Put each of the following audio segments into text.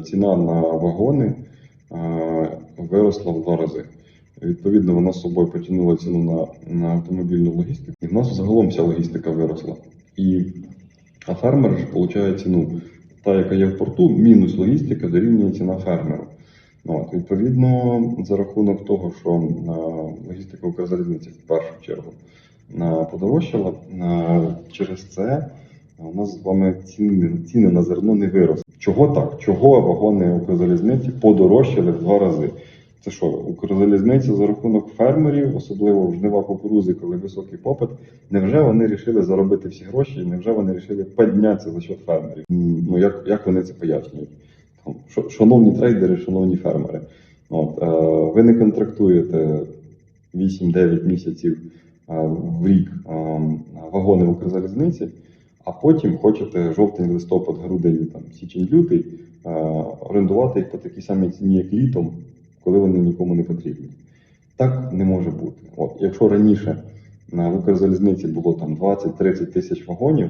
ціна на вагони е, виросла в два рази. Відповідно, вона з собою потягнула ціну на, на автомобільну логістику. І в нас загалом вся логістика виросла. І а фермер ж получає ціну, та, яка є в порту, мінус логістика дорівнює ціна фермеру. Ну, От, відповідно, за рахунок того, що е, логістика Укрзалізниці в першу чергу е, подорожчала, через це у нас з вами ціни, ціни на зерно не виросли. Чого так? Чого вагони Укрзалізниці подорожчали в два рази? Це що, Укрзалізниця за рахунок фермерів, особливо жнива кукурузи, коли високий попит, невже вони вирішили заробити всі гроші, невже вони вирішили піднятися за счет фермерів? Ну як, як вони це пояснюють? Шановні трейдери, шановні фермери, от, е, ви не контрактуєте 8-9 місяців е, в рік е, вагони в Укрзалізниці, а потім хочете жовтень, листопад, грудень, там, січень, лютий е, орендувати їх по такій самій ціні, як літом, коли вони нікому не потрібні. Так не може бути. От, якщо раніше на Укрзалізниці було там 20-30 тисяч вагонів,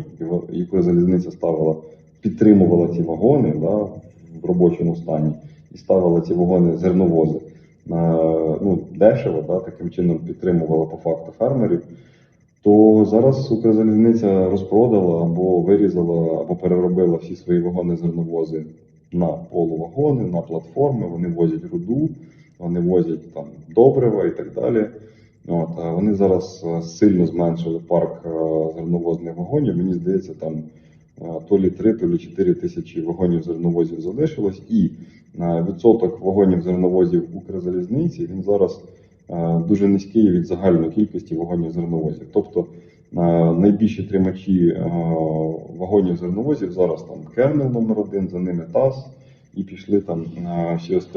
і Укрзалізниця ставила, підтримувала ці вагони да, в робочому стані і ставила ці вагони зерновози ну, дешево, да, таким чином підтримувала по факту фермерів, то зараз Укрзалізниця розпродала або вирізала, або переробила всі свої вагони зерновози на полувагони, на платформи, вони возять руду, вони возять там добрива і так далі. От, вони зараз е, сильно зменшили парк е, зерновозних вагонів. Мені здається, там е, то лі 3, то лі 4 тисячі вагонів зерновозів залишилось, і відсоток вагонів зерновозів Укрзалізниці він зараз дуже низький від загальної кількості вагонів зерновозів. Тобто е, найбільші тримачі е, вагонів зерновозів зараз там Кернел номер один, за ними ТАС, і пішли там е, всі остальні.